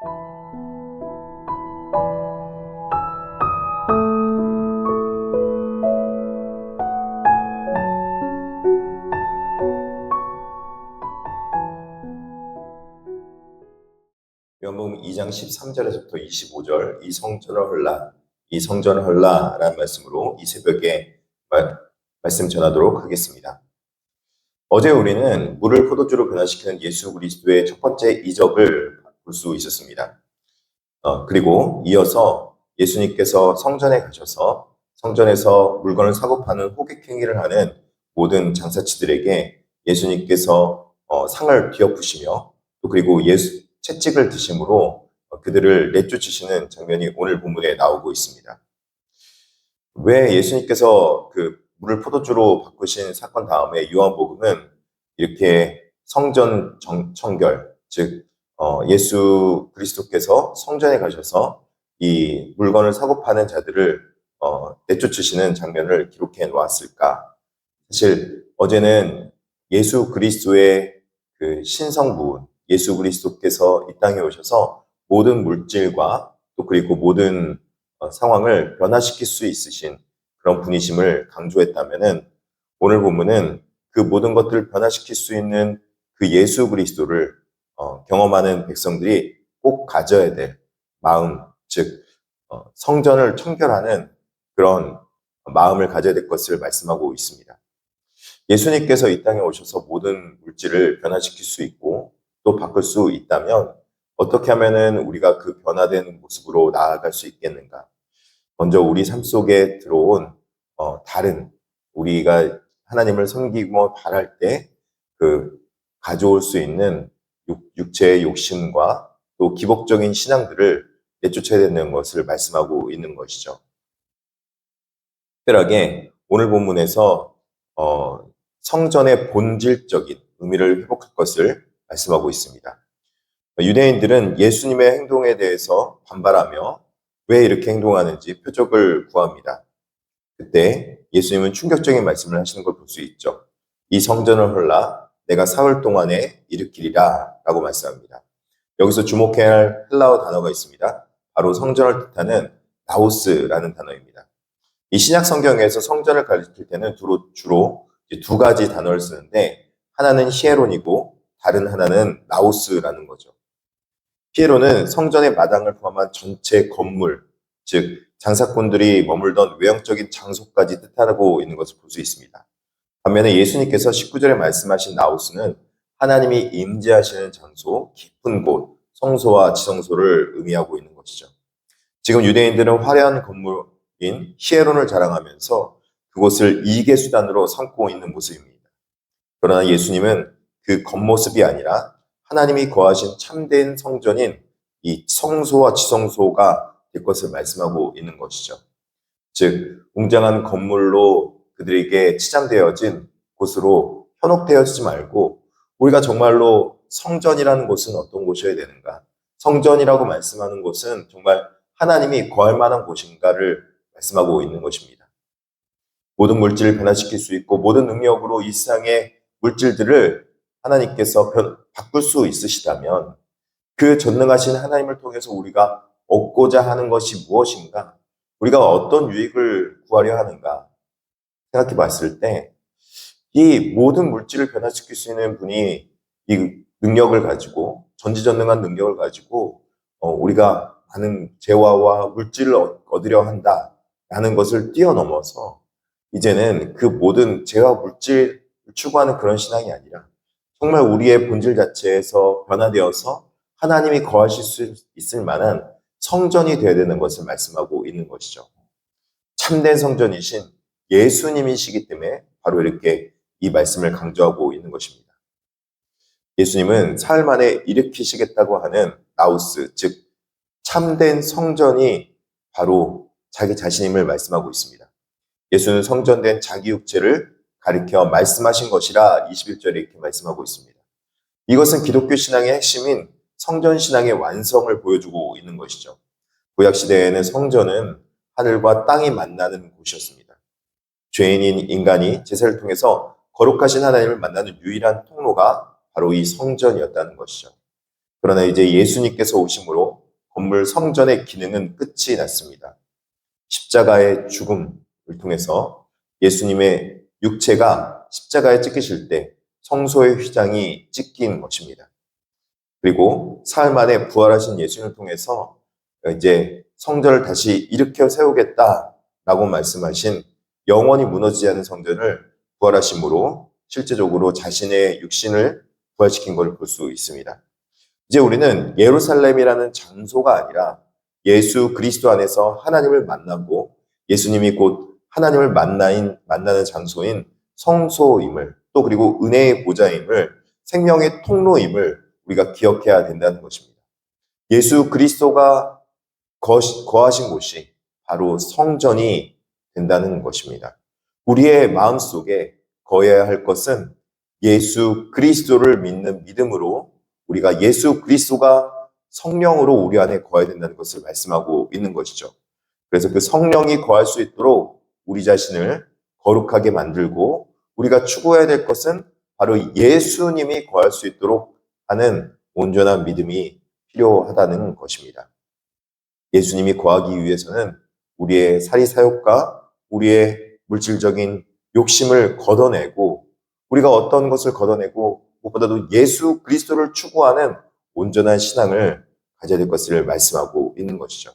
요한복음 2장 13절에서부터 25절 이 성전을 헐라 이 성전을 헐라라는 말씀으로 이 새벽에 말, 말씀 전하도록 하겠습니다. 어제 우리는 물을 포도주로 변화시키는 예수 그리스도의 첫 번째 이적을 볼 수 있었습니다. 어, 그리고 이어서 예수님께서 성전에 가셔서 성전에서 물건을 사고 파는 호객 행위를 하는 모든 장사치들에게 예수님께서 어, 상을 뒤엎으시며 또 그리고 예수 채찍을 드심으로 그들을 내쫓으시는 장면이 오늘 본문에 나오고 있습니다. 왜 예수님께서 그 물을 포도주로 바꾸신 사건 다음에 요한복음은 이렇게 성전 정, 청결, 즉 어, 예수 그리스도께서 성전에 가셔서 이 물건을 사고 파는 자들을 어, 내쫓으시는 장면을 기록해 놓았을까? 사실 어제는 예수 그리스도의 그 신성분, 예수 그리스도께서 이 땅에 오셔서 모든 물질과 또 그리고 모든 어, 상황을 변화시킬 수 있으신 그런 분이심을 강조했다면은 오늘 본문은 그 모든 것들을 변화시킬 수 있는 그 예수 그리스도를 어, 경험하는 백성들이 꼭 가져야 될 마음, 즉 어, 성전을 청결하는 그런 마음을 가져야 될 것을 말씀하고 있습니다. 예수님께서 이 땅에 오셔서 모든 물질을 변화시킬 수 있고 또 바꿀 수 있다면 어떻게 하면은 우리가 그 변화된 모습으로 나아갈 수 있겠는가? 먼저 우리 삶 속에 들어온 어, 다른 우리가 하나님을 섬기고 바랄 때 그 가져올 수 있는 육, 육체의 욕심과 또 기복적인 신앙들을 내쫓아야 되는 것을 말씀하고 있는 것이죠. 특별하게 오늘 본문에서 어, 성전의 본질적인 의미를 회복할 것을 말씀하고 있습니다. 유대인들은 예수님의 행동에 대해서 반발하며 왜 이렇게 행동하는지 표적을 구합니다. 그때 예수님은 충격적인 말씀을 하시는 걸 볼 수 있죠. 이 성전을 헐라 내가 사흘 동안에 일으키리라 라고 말씀합니다. 여기서 주목해야 할 헬라어 단어가 있습니다. 바로 성전을 뜻하는 나우스라는 단어입니다. 이 신약 성경에서 성전을 가리킬 때는 주로, 주로 두 가지 단어를 쓰는데 하나는 히에론이고 다른 하나는 나우스라는 거죠. 히에론은 성전의 마당을 포함한 전체 건물, 즉 장사꾼들이 머물던 외형적인 장소까지 뜻하고 있는 것을 볼 수 있습니다. 반면에 예수님께서 19절에 말씀하신 나우스는 하나님이 임재하시는 장소, 깊은 곳, 성소와 지성소를 의미하고 있는 것이죠. 지금 유대인들은 화려한 건물인 히에론을 자랑하면서 그곳을 이계 수단으로 삼고 있는 모습입니다. 그러나 예수님은 그 겉모습이 아니라 하나님이 거하신 참된 성전인 이 성소와 지성소가 될 것을 말씀하고 있는 것이죠. 즉, 웅장한 건물로 그들에게 치장되어진 곳으로 현혹되어지지 말고 우리가 정말로 성전이라는 곳은 어떤 곳이어야 되는가? 성전이라고 말씀하는 곳은 정말 하나님이 거할 만한 곳인가를 말씀하고 있는 것입니다. 모든 물질을 변화시킬 수 있고 모든 능력으로 이 세상의 물질들을 하나님께서 바꿀 수 있으시다면 그 전능하신 하나님을 통해서 우리가 얻고자 하는 것이 무엇인가? 우리가 어떤 유익을 구하려 하는가? 생각해 봤을 때, 이 모든 물질을 변화시킬 수 있는 분이 이 능력을 가지고, 전지전능한 능력을 가지고, 어, 우리가 많은 재화와 물질을 얻으려 한다라는 것을 뛰어넘어서, 이제는 그 모든 재화 물질을 추구하는 그런 신앙이 아니라, 정말 우리의 본질 자체에서 변화되어서 하나님이 거하실 수 있을 만한 성전이 되어야 되는 것을 말씀하고 있는 것이죠. 참된 성전이신 예수님이시기 때문에 바로 이렇게 이 말씀을 강조하고 있는 것입니다. 예수님은 사흘 만에 일으키시겠다고 하는 나우스, 즉 참된 성전이 바로 자기 자신임을 말씀하고 있습니다. 예수는 성전된 자기 육체를 가리켜 말씀하신 것이라 21절에 이렇게 말씀하고 있습니다. 이것은 기독교 신앙의 핵심인 성전 신앙의 완성을 보여주고 있는 것이죠. 구약 시대에는 성전은 하늘과 땅이 만나는 곳이었습니다. 죄인인 인간이 제사를 통해서 거룩하신 하나님을 만나는 유일한 통로가 바로 이 성전이었다는 것이죠. 그러나 이제 예수님께서 오심으로 건물 성전의 기능은 끝이 났습니다. 십자가의 죽음을 통해서 예수님의 육체가 십자가에 찍히실 때 성소의 휘장이 찢긴 것입니다. 그리고 사흘 만에 부활하신 예수님을 통해서 이제 성전을 다시 일으켜 세우겠다라고 말씀하신 영원히 무너지지 않은 성전을 부활하심으로 실제적으로 자신의 육신을 부활시킨 것을 볼 수 있습니다. 이제 우리는 예루살렘이라는 장소가 아니라 예수 그리스도 안에서 하나님을 만나고 예수님이 곧 하나님을 만나인, 만나는 장소인 성소임을 또 그리고 은혜의 보좌임을 생명의 통로임을 우리가 기억해야 된다는 것입니다. 예수 그리스도가 거하신 곳이 바로 성전이 된다는 것입니다. 우리의 마음 속에 거해야 할 것은 예수 그리스도를 믿는 믿음으로 우리가 예수 그리스도가 성령으로 우리 안에 거해야 된다는 것을 말씀하고 있는 것이죠. 그래서 그 성령이 거할 수 있도록 우리 자신을 거룩하게 만들고 우리가 추구해야 될 것은 바로 예수님이 거할 수 있도록 하는 온전한 믿음이 필요하다는 것입니다. 예수님이 거하기 위해서는 우리의 사리사욕과 우리의 물질적인 욕심을 걷어내고 우리가 어떤 것을 걷어내고 무엇보다도 예수 그리스도를 추구하는 온전한 신앙을 가져야 될 것을 말씀하고 있는 것이죠.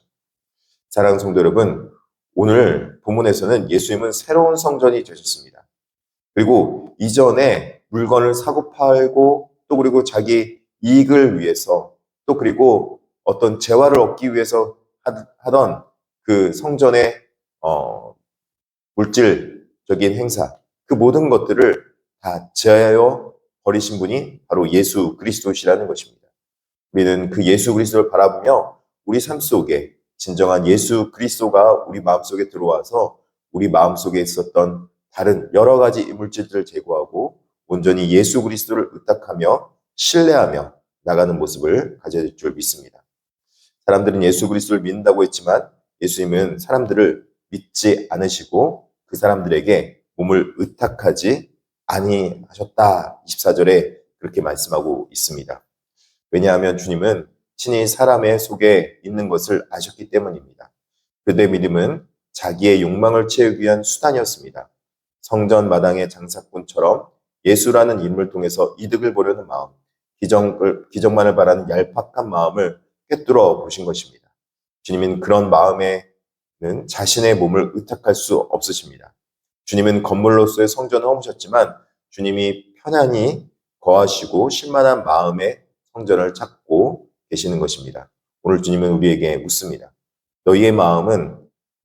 사랑하는 성도 여러분, 오늘 본문에서는 예수님은 새로운 성전이 되셨습니다. 그리고 이전에 물건을 사고 팔고 또 그리고 자기 이익을 위해서 또 그리고 어떤 재화를 얻기 위해서 하던 그 성전의 어, 물질적인 행사 그 모든 것들을 다 제하여 버리신 분이 바로 예수 그리스도시라는 것입니다. 우리는 그 예수 그리스도를 바라보며 우리 삶 속에 진정한 예수 그리스도가 우리 마음속에 들어와서 우리 마음속에 있었던 다른 여러 가지 이물질들을 제거하고 온전히 예수 그리스도를 의탁하며 신뢰하며 나가는 모습을 될줄 믿습니다. 사람들은 예수 그리스도를 믿는다고 했지만 예수님은 사람들을 믿지 않으시고 그 사람들에게 몸을 의탁하지 아니하셨다. 24절에 그렇게 말씀하고 있습니다. 왜냐하면 주님은 친히 사람의 속에 있는 것을 아셨기 때문입니다. 그들의 믿음은 자기의 욕망을 채우기 위한 수단이었습니다. 성전 마당의 장사꾼처럼 예수라는 인물을 통해서 이득을 보려는 마음, 기적을, 기적만을 바라는 얄팍한 마음을 꿰뚫어 보신 것입니다. 주님은 그런 마음에 는 자신의 몸을 의탁할 수 없으십니다. 주님은 건물로서의 성전을 허무셨지만 주님이 편안히 거하시고 실만한 마음의 성전을 찾고 계시는 것입니다. 오늘 주님은 우리에게 묻습니다. 너희의 마음은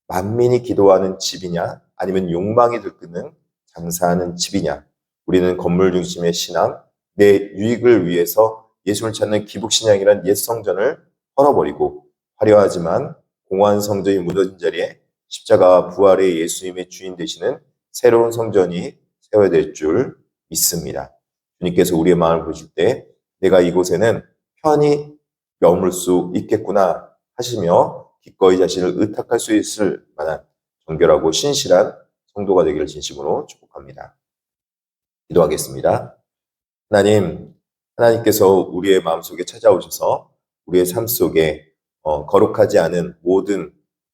만민이 기도하는 집이냐 아니면 욕망이 들끓는 장사하는 집이냐 우리는 건물 중심의 신앙 내 유익을 위해서 예수를 찾는 기복신앙이란 옛 성전을 헐어버리고 화려하지만 공허한 성전이 무너진 자리에 십자가와 부활의 예수님의 주인 되시는 새로운 성전이 세워야 될줄 믿습니다. 주님께서 우리의 마음을 보실 때 내가 이곳에는 편히 머물 수 있겠구나 하시며 기꺼이 자신을 의탁할 수 있을 만한 정결하고 신실한 성도가 되기를 진심으로 축복합니다. 기도하겠습니다. 하나님, 하나님께서 우리의 마음속에 찾아오셔서 우리의 삶 속에 어, 거룩하지 않은 모든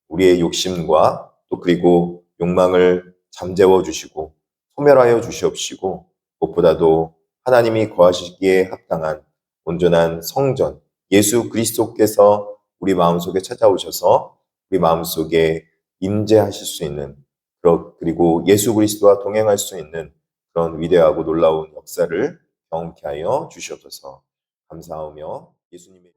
우리의 욕심과 또 그리고 욕망을 잠재워 주시고 소멸하여 주시옵시고 무엇보다도 하나님이 거하시기에 합당한 온전한 성전 예수 그리스도께서 우리 마음속에 찾아오셔서 우리 마음속에 임재하실 수 있는 그리고 예수 그리스도와 동행할 수 있는 그런 위대하고 놀라운 역사를 경험케 하여 주시옵소서. 감사하며 예수님의